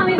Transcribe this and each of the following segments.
আমি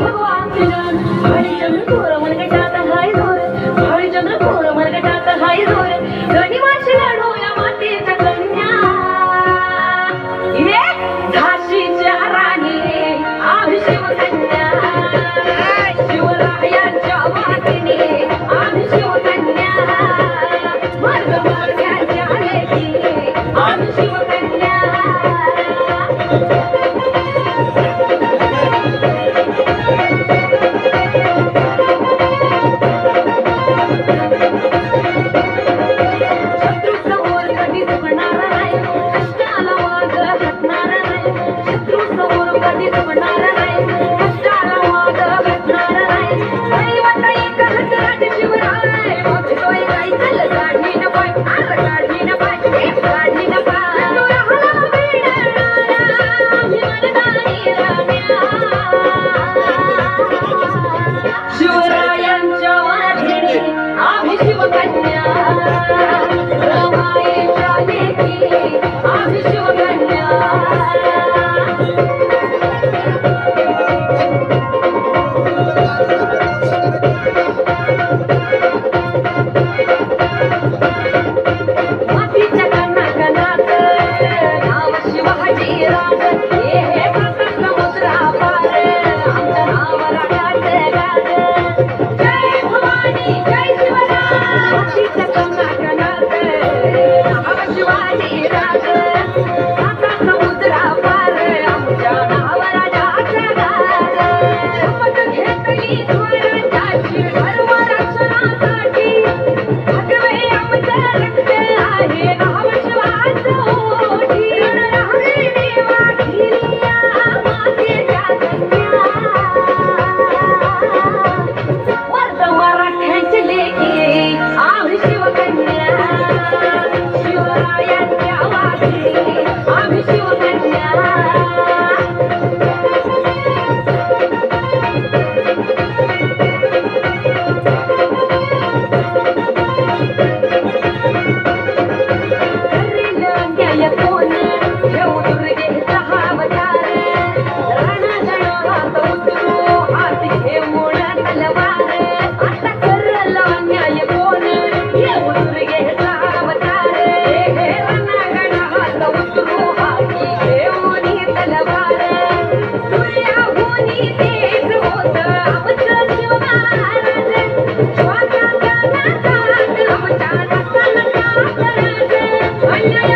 Yeah.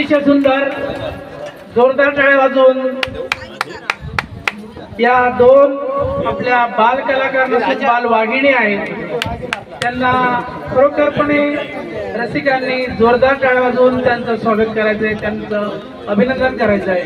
अतिशय सुंदर जोरदार टाळ्या वाजून या दोन आपल्या बाल कलाकार बाल वाघिणी आहेत. त्यांना खरोखरपणे रसिकांनी जोरदार टाळ्या वाजवून त्यांचं स्वागत करायचं आहे त्यांचं अभिनंदन करायचं आहे